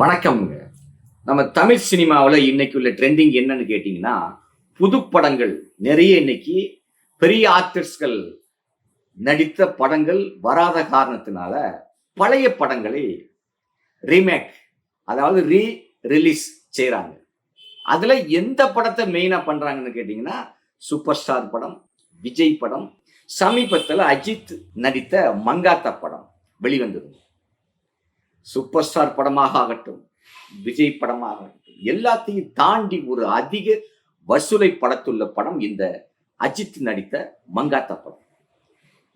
வணக்கம்ங்க. நம்ம தமிழ் சினிமாவில் இன்னைக்கு உள்ள ட்ரெண்டிங் என்னன்னு கேட்டிங்கன்னா புது படங்கள் நிறைய இன்னைக்கு பெரிய ஆர்டிஸ்ட்கள் நடித்த படங்கள் வராத காரணத்தினால பழைய படங்களை ரீமேக் அதாவது ரீ ரிலீஸ் செய்கிறாங்க அதில் எந்த படத்தை மெயினாக பண்ணுறாங்கன்னு கேட்டிங்கன்னா சூப்பர் ஸ்டார் படம் விஜய் படம் சமீபத்தில் அஜித் நடித்த மங்காத்தா படம் வெளிவந்தது. சூப்பர் ஸ்டார் படமாக ஆகட்டும் விஜய் படமாக ஆகட்டும் எல்லாத்தையும் தாண்டி ஒரு அதிக வசூலை படத்துள்ள படம் இந்த அஜித் நடித்த மங்காத்தா படம்.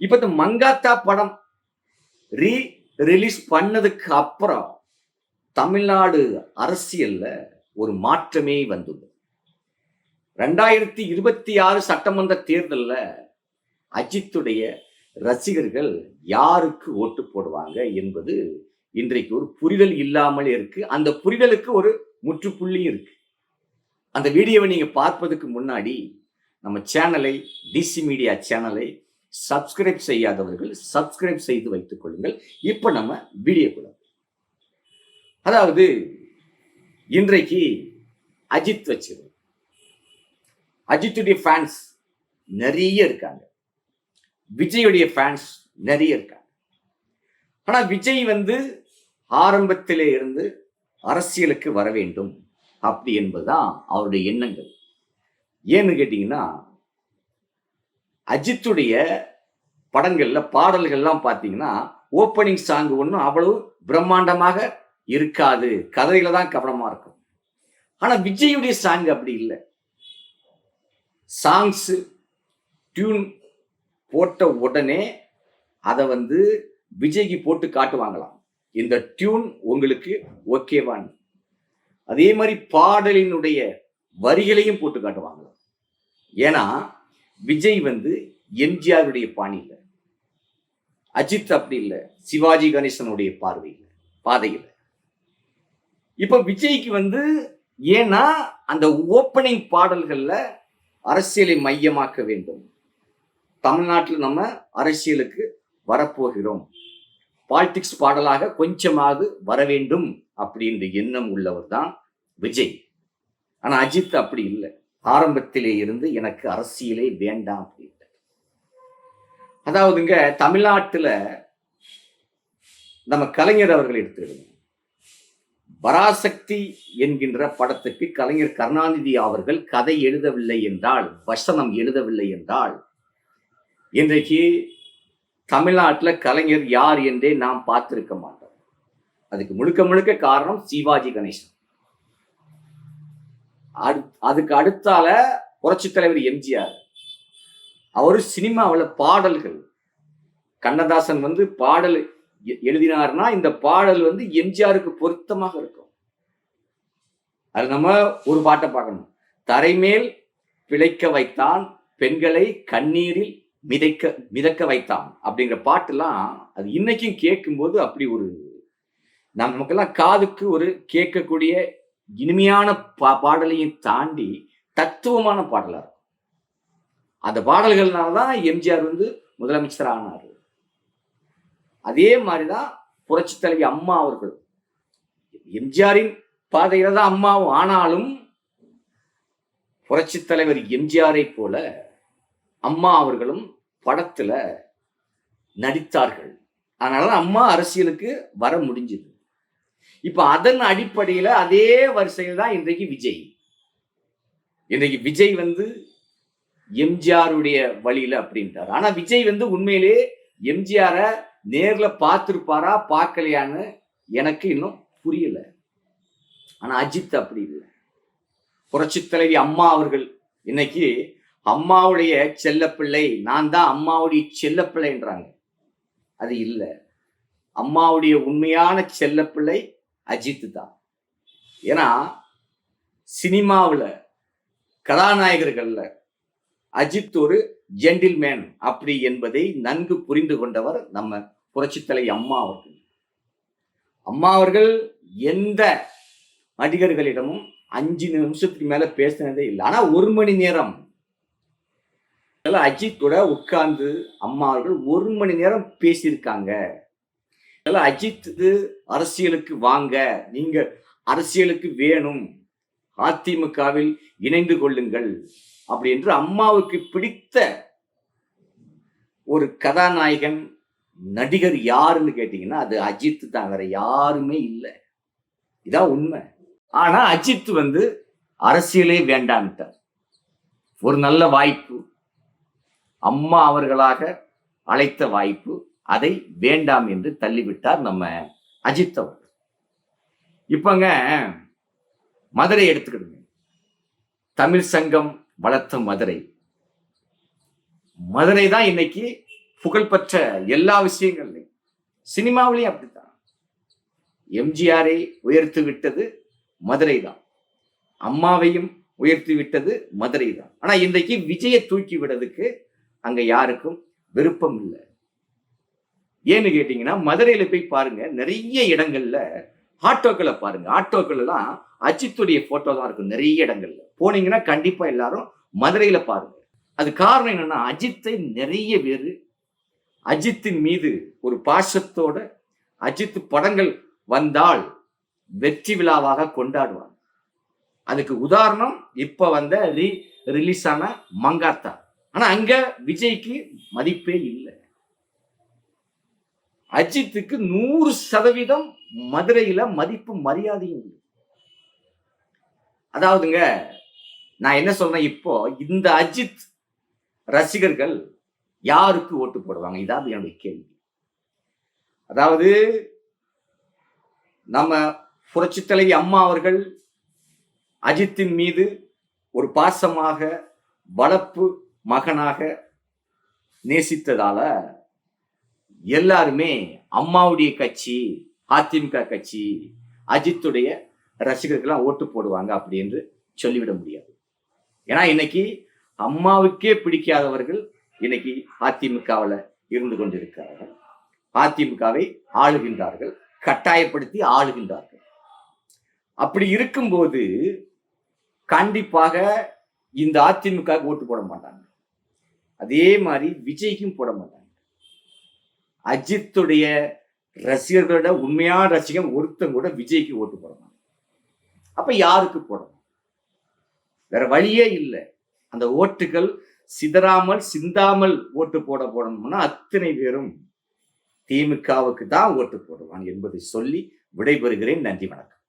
இப்ப இந்த மங்காத்தா படம் ரீ ரிலீஸ் பண்ணதுக்கு அப்புறம் தமிழ்நாடு அரசியல்ல ஒரு மாற்றமே வந்துள்ளது. ரெண்டாயிரத்தி இருபத்தி ஆறு சட்டமன்ற தேர்தலில் அஜித்துடைய ரசிகர்கள் யாருக்கு ஓட்டு போடுவாங்க என்பது இன்றைக்கு ஒரு புரிதல் இல்லாமல் இருக்கு. அந்த புரிதலுக்கு ஒரு முற்றுப்புள்ளியும் இருக்கு. அந்த வீடியோவை நீங்க பார்ப்பதுக்கு முன்னாடி நம்ம சேனலை டிசி மீடியா சேனலை சப்ஸ்கிரைப் செய்யாதவர்கள் சப்ஸ்கிரைப் செய்து வைத்துக் கொள்ளுங்கள். இப்போ நம்ம வீடியோக்குள்ள அதாவது இன்றைக்கு அஜித் வச்சிரு அஜித்துடைய ஃபேன்ஸ் நிறைய இருக்காங்க. விஜயுடைய ஃபேன்ஸ் நிறைய இருக்காங்க. ஆனா விஜய் வந்து ஆரம்பத்திலே இருந்து அரசியலுக்கு வர வேண்டும். அப்படி என்பதுதான் அவருடைய எண்ணங்கள். ஏன்னு கேட்டீங்கன்னா அஜித்துடைய படங்கள்ல பாடல்கள்லாம் பார்த்தீங்கன்னா ஓப்பனிங் சாங் ஒன்றும் அவ்வளவு பிரம்மாண்டமாக இருக்காது. கதையில தான் கவனமா இருக்கும். ஆனா விஜயுடைய சாங் அப்படி இல்லை. சாங்ஸ் டியூன் போட்ட உடனே அதை வந்து விஜய்க்கு போட்டு காட்டுவாங்களாம். இந்த டியூன் உங்களுக்கு ஓகேவான் அதே மாதிரி பாடலினுடைய வரிகளையும் போட்டு காட்டுவாங்க. ஏன்னா விஜய் வந்து எம்ஜிஆருடைய பாணியில் அஜித் அப்படி இல்லை. சிவாஜி கணேசனுடைய பார்வையில் பாதையில் இப்போ விஜய்க்கு வந்து ஏன்னா அந்த ஓப்பனிங் பாடல்களில் அரசியலை மையமாக்க வேண்டும். தமிழ்நாட்டில் நம்ம அரசியலுக்கு வரப்போகிறோம். பாலிடிக்ஸ் பாடலாக கொஞ்சமாவது வர வேண்டும் அப்படின்ற எண்ணம் உள்ளவர் தான் விஜய். ஆனா அஜித் அப்படி இல்லை. ஆரம்பத்திலே இருந்து எனக்கு அரசியலே வேண்டாம் அப்படின்ட்டு அதாவதுங்க தமிழ்நாட்டுல நம்ம கலைஞர் அவர்கள் எடுத்துக்கிடுங்க. பராசக்தி என்கின்ற படத்துக்கு கலைஞர் கருணாநிதி அவர்கள் கதை எழுதவில்லை என்றால் வசனம் எழுதவில்லை என்றால் இன்றைக்கு தமிழ்நாட்டில் கலைஞர் யார் என்றே நாம் பார்த்திருக்க மாட்டோம். அதுக்கு முழுக்க முழுக்க காரணம் சிவாஜி கணேசன். அதுக்கு அடுத்தால புரட்சி தலைவர் எம்ஜிஆர். அவரு சினிமாவில் பாடல்கள். கண்ணதாசன் வந்து பாடல் எ- எழுதினார்னா இந்த பாடல் வந்து எம்ஜிஆருக்கு பொருத்தமாக இருக்கும். அது நம்ம ஒரு பாட்டை பார்க்கணும். தரைமேல் பிழைக்க வைத்தான் பெண்களை கண்ணீரில் மிதைக்க மிதக்க வைத்தான் அப்படிங்கிற பாட்டுலாம் அது இன்னைக்கும் கேட்கும்போது அப்படி ஒரு நமக்கெல்லாம் காதுக்கு ஒரு கேட்கக்கூடிய இனிமையான பா பாடலையும் தாண்டி தத்துவமான பாடலாக இருக்கும். அந்த பாடல்கள்னால தான் எம்ஜிஆர் வந்து முதலமைச்சர் ஆனார். அதே மாதிரிதான் புரட்சி தலைவி அம்மா அவர்கள். எம்ஜிஆரின் பாதையில தான் அம்மாவும் ஆனாலும் புரட்சி தலைவர் எம்ஜிஆரை போல அம்மா அவர்களும் படத்துல நடித்தார்கள். அதனால அம்மா அரசியலுக்கு வர முடிஞ்சது. இப்ப அதன் அடிப்படையில அதே வரிசையில் தான் இன்றைக்கு விஜய். இன்றைக்கு விஜய் வந்து எம்ஜிஆருடைய வழியில அப்படின்ட்டார். ஆனா விஜய் வந்து உண்மையிலே எம்ஜிஆர நேர்ல பார்த்திருப்பாரா பார்க்கலையான்னு எனக்கு இன்னும் புரியல. ஆனா அஜித் அப்படி இல்லை. புரட்சி தலைவி அம்மா அவர்கள் இன்னைக்கு அம்மாவுடைய செல்லப்பிள்ளை நான் தான் அம்மாவுடைய செல்லப்பிள்ளைன்றாங்க அது இல்லை. அம்மாவுடைய உண்மையான செல்லப்பிள்ளை அஜித் தான். ஏன்னா சினிமாவில் கதாநாயகர்களில் அஜித் ஒரு ஜென்டில்மேன் அப்படி என்பதை நன்கு புரிந்து கொண்டவர் நம்ம புரட்சித்தலை அம்மா அவர்கள். அம்மா அவர்கள் எந்த நடிகர்களிடமும் அஞ்சு நிமிஷத்துக்கு மேலே பேசினதே இல்லை. ஆனால் ஒரு மணி நேரம் அஜித் அஜித்தோட உட்கார்ந்து அம்மாவர்கள் ஒரு மணி நேரம் பேசியிருக்காங்க. அதெல்லாம் அஜித் அரசியலுக்கு வாங்க நீங்க அரசியலுக்கு வேணும் அதிமுகவில் இணைந்து கொள்ளுங்கள் அப்படி என்று அம்மாவுக்கு பிடித்த ஒரு கதாநாயகன் நடிகர் யாருன்னு கேட்டீங்கன்னா அது அஜித் தான். வேற யாருமே இல்லை. இதான் உண்மை. ஆனா அஜித் வந்து அரசியலே வேண்டான்ட்டார். ஒரு நல்ல வாய்ப்பு அம்மா அவர்களாக அழைத்த வாய்ப்பு அதை வேண்டாம் என்று தள்ளிவிட்டார் நம்ம அஜித் அவர்கள். இப்பங்க மதுரை எடுத்துக்கிடுங்க. தமிழ் சங்கம் வளர்த்த மதுரை. மதுரை தான் இன்னைக்கு புகழ்பெற்ற எல்லா விஷயங்கள்லையும். சினிமாவிலையும் அப்படித்தான். எம்ஜிஆரை உயர்த்து விட்டது மதுரை தான். அம்மாவையும் உயர்த்தி விட்டது மதுரை தான். ஆனா இன்றைக்கு விஜயை தூக்கி விடுறதுக்கு அங்க யாருக்கும் விருப்பம் இல்லை. ஏன்னு கேட்டீங்கன்னா மதுரையில போய் பாருங்க நிறைய இடங்கள்ல ஆட்டோக்களை பாருங்க. ஆட்டோக்கள் எல்லாம் அஜித்துடைய போட்டோ தான் இருக்கும் நிறைய இடங்கள்ல. போனீங்கன்னா கண்டிப்பா எல்லாரும் மதுரையில பாருங்க. அது காரணம் என்னன்னா அஜித்தை நிறைய பேர் அஜித்தின் மீது ஒரு பாசத்தோட அஜித் படங்கள் வந்தால் வெற்றி விழாவாக கொண்டாடுவாங்க. அதுக்கு உதாரணம் இப்ப வந்த ரீ ரிலீஸ் ஆன மங்காத்தா. ஆனா அங்க விஜய்க்கு மதிப்பே இல்லை. அஜித்துக்கு நூறு சதவீதம் மதுரையில மதிப்பு மரியாதையும் உண்டு அதாவதுங்க நான் என்ன சொல்றேன் இப்போ இந்த அஜித் ரசிகர்கள் யாருக்கு ஓட்டு போடுவாங்க? இதாவது என்னுடைய கேள்வி. அதாவது நம்ம புரட்சித்தலை அம்மா அவர்கள் அஜித்தின் மீது ஒரு பாசமாக வளர்ப்பு மகனாக நேசித்ததால எல்லாருமே அம்மாவுடைய கட்சி அதிமுக கட்சி அஜித்துடைய ரசிகர்கள்லாம் ஓட்டு போடுவாங்க அப்படி என்று சொல்லிவிட முடியாது. ஏன்னா இன்னைக்கு அம்மாவுக்கே பிடிக்காதவர்கள் இன்னைக்கு அதிமுகவில் இருந்து கொண்டிருக்கிறார்கள். அதிமுகவை ஆளுகின்றார்கள் கட்டாயப்படுத்தி ஆளுகின்றார்கள். அப்படி இருக்கும்போது கண்டிப்பாக இந்த அதிமுக ஓட்டு போட மாட்டாங்க. அதே மாதிரி விஜய்க்கும் போட மாட்டாங்க. அஜித்துடைய ரசிகர்களோட உண்மையான ரசிகன் ஒருத்தன் கூட விஜய்க்கு ஓட்டு போட மாட்டாங்க அப்ப யாருக்கு போடணும் வேற வழியே இல்லை. அந்த ஓட்டுகள் சிதறாமல் சிந்தாமல் ஓட்டு போட போடணும்னா அத்தனை பேரும் திமுகவுக்கு தான் ஓட்டு போடுவான் என்பதை சொல்லி விடைபெறுகிறேன். நன்றி வணக்கம்.